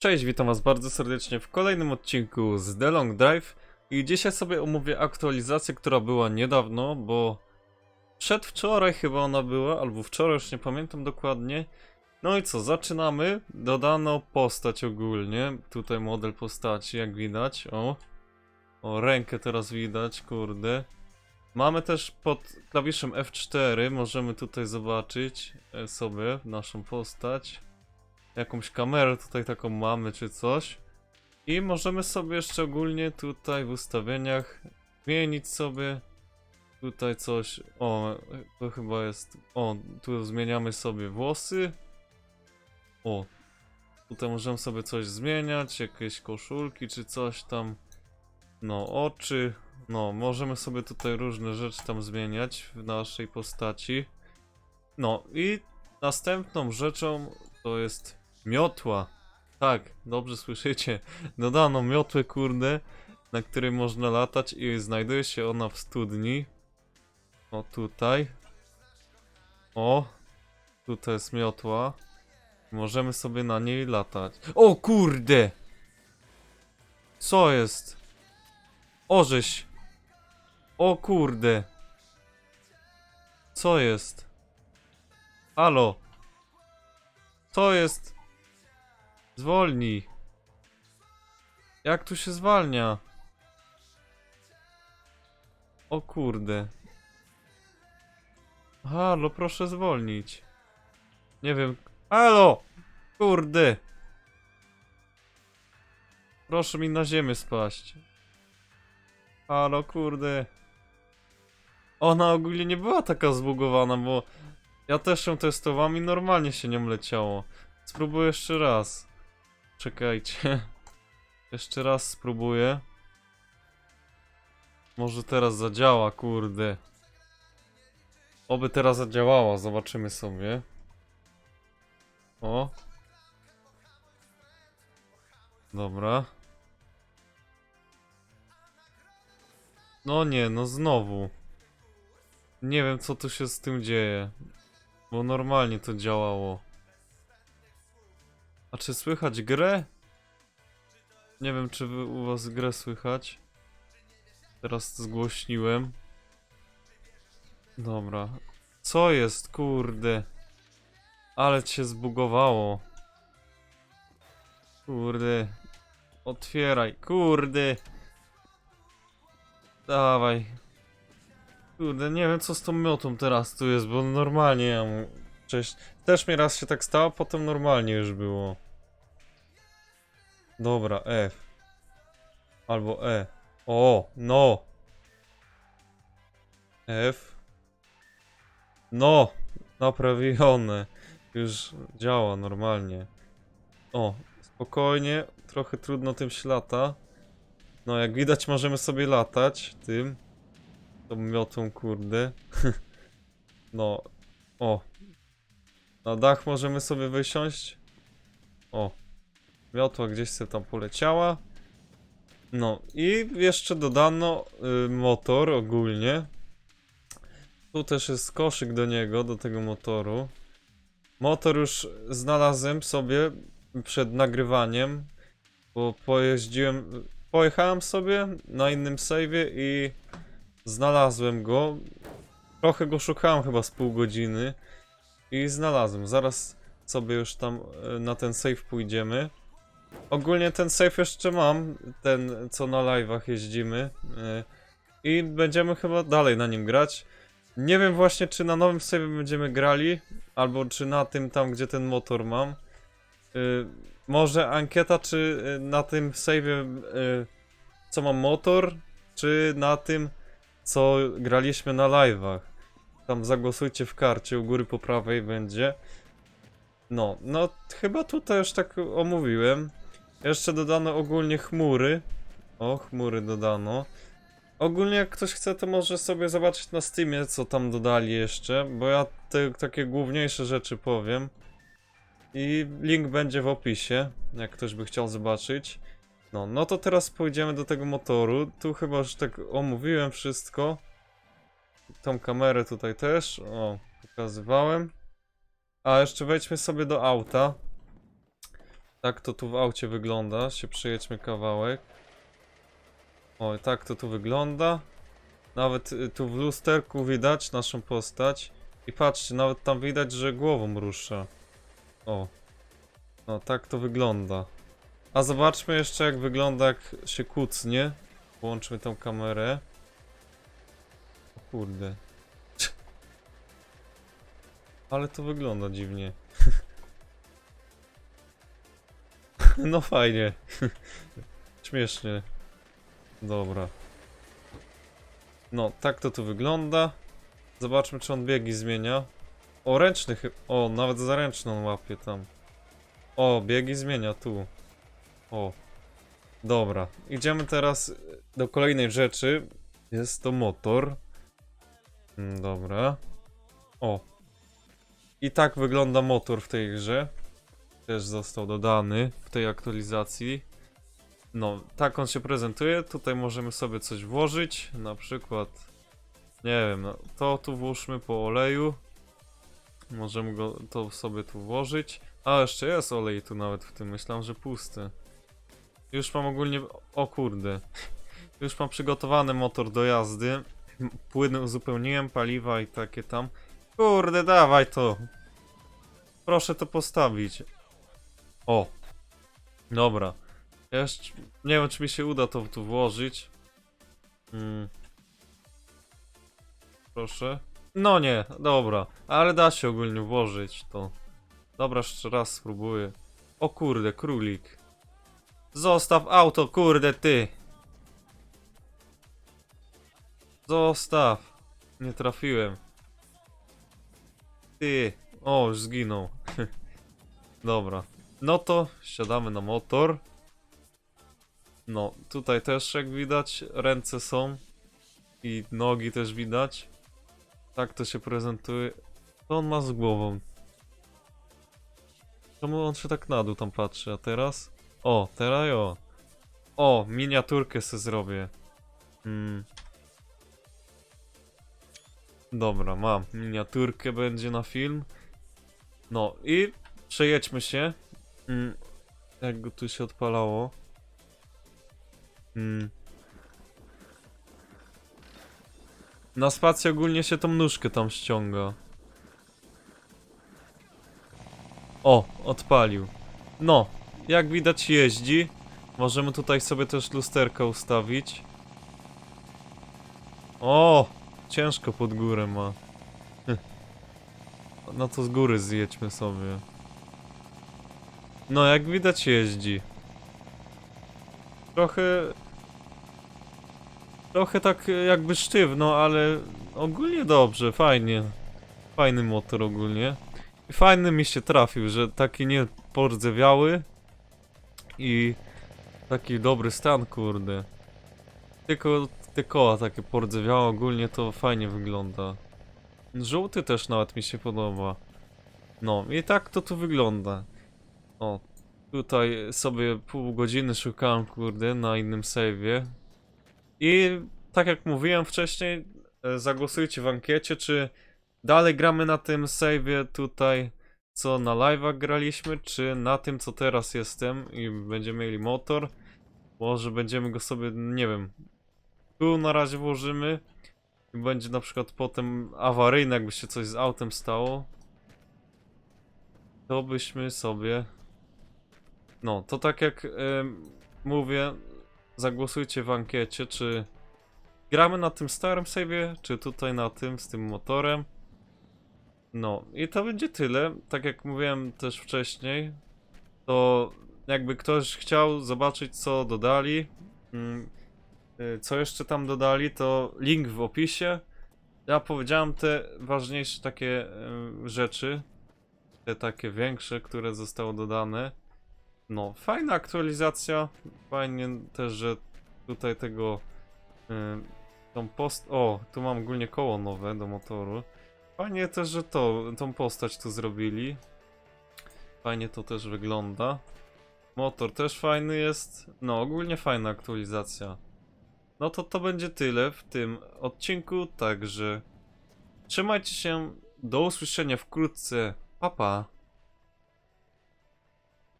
Cześć, witam was bardzo serdecznie w kolejnym odcinku z The Long Drive i dzisiaj sobie omówię aktualizację, która była niedawno, bo przedwczoraj chyba ona była, albo wczoraj, już nie pamiętam dokładnie. No i co, zaczynamy. Dodano postać ogólnie, tutaj model postaci, jak widać, o. O, rękę teraz widać, kurde. Mamy też pod klawiszem F4, możemy tutaj zobaczyć e, sobie naszą postać jakąś kamerę tutaj taką mamy czy coś. I możemy sobie jeszcze ogólnie tutaj w ustawieniach zmienić sobie tutaj coś. O, to chyba jest. O, tu zmieniamy sobie włosy. O, tutaj możemy sobie coś zmieniać, jakieś koszulki czy coś tam. No, oczy. No, możemy sobie tutaj różne rzeczy tam zmieniać w naszej postaci. No i następną rzeczą to jest Miotła. Tak, dobrze słyszycie. Dodano miotłę, kurde, na której można latać i znajduje się ona w studni. O, tutaj. O, tutaj jest miotła. Możemy sobie na niej latać. O kurde! Co jest? Orześ! O kurde! Co jest? Halo? Co jest? Zwolnij. Jak tu się zwalnia? O kurde. Halo, proszę zwolnić. Nie wiem. Halo! Kurde! Proszę mi na ziemię spaść. Halo, kurde. Ona ogólnie nie była taka zbugowana, bo ja też ją testowałem i normalnie się nią leciało. Spróbuję jeszcze raz. Czekajcie. Jeszcze raz spróbuję. Może teraz zadziała, kurde. Oby teraz zadziałała, zobaczymy sobie. O. Dobra. No nie, no znowu. Nie wiem co tu się z tym dzieje. Bo normalnie to działało. A czy słychać grę? Nie wiem, czy u was grę słychać. Teraz zgłośniłem. Dobra. Co jest, kurde? Ale cię zbugowało. Kurde. Otwieraj, kurde. Dawaj. Kurde, nie wiem co z tą miotą teraz tu jest, bo normalnie ja mu... Cześć. Też mi raz się tak stało, potem normalnie już było. Dobra, F. Albo E. O, no. F. No, naprawione. Już działa normalnie. O, spokojnie. Trochę trudno tym się lata. No, jak widać możemy sobie latać tym. Tą miotą, kurde. no, o, na dach możemy sobie wysiąść. O. Miotła gdzieś sobie tam poleciała. No i jeszcze dodano y, motor ogólnie. Tu też jest koszyk do niego, do tego motoru. Motor już znalazłem sobie przed nagrywaniem, bo pojeździłem, pojechałem sobie na innym save'ie i znalazłem go. Trochę go szukałem chyba z pół godziny. I znalazłem. Zaraz sobie już tam e, na ten save pójdziemy. Ogólnie ten save jeszcze mam, ten co na live'ach jeździmy. e, I będziemy chyba dalej na nim grać. Nie wiem właśnie czy na nowym save będziemy grali, albo czy na tym tam gdzie ten motor mam. E, Może ankieta czy na tym save'ie co mam motor, czy na tym co graliśmy na live'ach. Tam zagłosujcie w karcie, u góry po prawej będzie. No, no chyba tutaj już tak omówiłem. Jeszcze dodano ogólnie chmury. O, chmury dodano. Ogólnie jak ktoś chce, to może sobie zobaczyć na Steamie, co tam dodali jeszcze, bo ja te takie główniejsze rzeczy powiem. I link będzie w opisie, jak ktoś by chciał zobaczyć. No, no to teraz pójdziemy do tego motoru. Tu chyba już tak omówiłem wszystko. Tą kamerę tutaj też. O, pokazywałem. A jeszcze wejdźmy sobie do auta. Tak to tu w aucie wygląda. Się przejedźmy kawałek. O, tak to tu wygląda. Nawet y, tu w lusterku widać naszą postać. I patrzcie, nawet tam widać, że głową rusza. O. No, tak to wygląda. A zobaczmy jeszcze, jak wygląda, jak się kucnie. Włączmy tą kamerę. Kurde. Ale to wygląda dziwnie. No fajnie. Śmiesznie. Dobra. No, tak to tu wygląda. Zobaczmy, czy on biegi zmienia. O, ręczny chy- O, nawet zaręczną łapie tam. O, biegi zmienia tu. O. Dobra. Idziemy teraz do kolejnej rzeczy. Jest to motor. Mm, Dobra. O. I tak wygląda motor w tej grze. Też został dodany w tej aktualizacji. No, tak on się prezentuje. Tutaj możemy sobie coś włożyć. Na przykład, nie wiem, no, to tu włóżmy po oleju. Możemy go to sobie tu włożyć. A, jeszcze jest olej tu nawet w tym. Myślałem, że pusty. Już mam ogólnie. O kurde. Już mam przygotowany motor do jazdy. Płyny uzupełniłem, paliwa i takie tam. Kurde, dawaj to. Proszę to postawić. O. Dobra. Jeszcze nie wiem, czy mi się uda to tu włożyć. Mm. Proszę. No nie, dobra. Ale da się ogólnie włożyć to. Dobra, jeszcze raz spróbuję. O kurde, królik. Zostaw auto, kurde ty. Zostaw. Nie trafiłem. Ty. O, już zginął. Dobra. No to siadamy na motor. No, tutaj też jak widać ręce są i nogi też widać. Tak to się prezentuje. Co on ma z głową? Czemu on się tak na dół tam patrzy, a teraz? O, teraz o. O, miniaturkę se zrobię. Mm. Dobra, mam. Miniaturkę będzie na film. No i przejedźmy się. Mm. Jak go tu się odpalało. Mm. Na spacji ogólnie się tą nóżkę tam ściąga. O, odpalił. No, jak widać jeździ. Możemy tutaj sobie też lusterka ustawić. O, ciężko pod górę ma. No to z góry zjedźmy sobie. No, jak widać jeździ. Trochę... Trochę tak jakby sztywno, ale ogólnie dobrze, fajnie. Fajny motor ogólnie. Fajny mi się trafił, że taki nie pordzewiały i taki dobry stan, kurde. Tylko te koła takie pordzewiałe ogólnie to fajnie wygląda. Żółty też nawet mi się podoba. No i tak to tu wygląda. O, tutaj sobie pół godziny szukałem, kurde, na innym save'ie. I tak jak mówiłem wcześniej, e, zagłosujcie w ankiecie, czy dalej gramy na tym save'ie tutaj, co na live'ach graliśmy, czy na tym, co teraz jestem i będziemy mieli motor. Może będziemy go sobie, nie wiem, tu na razie włożymy i będzie na przykład potem awaryjne, jakby się coś z autem stało. To byśmy sobie... No, to tak jak em, mówię, zagłosujcie w ankiecie, czy gramy na tym starym save'ie, czy tutaj na tym, z tym motorem. No, i to będzie tyle. Tak jak mówiłem też wcześniej, to jakby ktoś chciał zobaczyć, co dodali, mm, y, co jeszcze tam dodali, to link w opisie. Ja powiedziałem te ważniejsze takie y, rzeczy, te takie większe, które zostały dodane. No, fajna aktualizacja. Fajnie też, że tutaj tego. y, tą post. O, tu mam ogólnie koło nowe do motoru. Fajnie też, że to, tą postać tu zrobili. Fajnie to też wygląda. Motor też fajny jest. No, ogólnie fajna aktualizacja. No to to będzie tyle w tym odcinku, także trzymajcie się. Do usłyszenia wkrótce. Pa pa.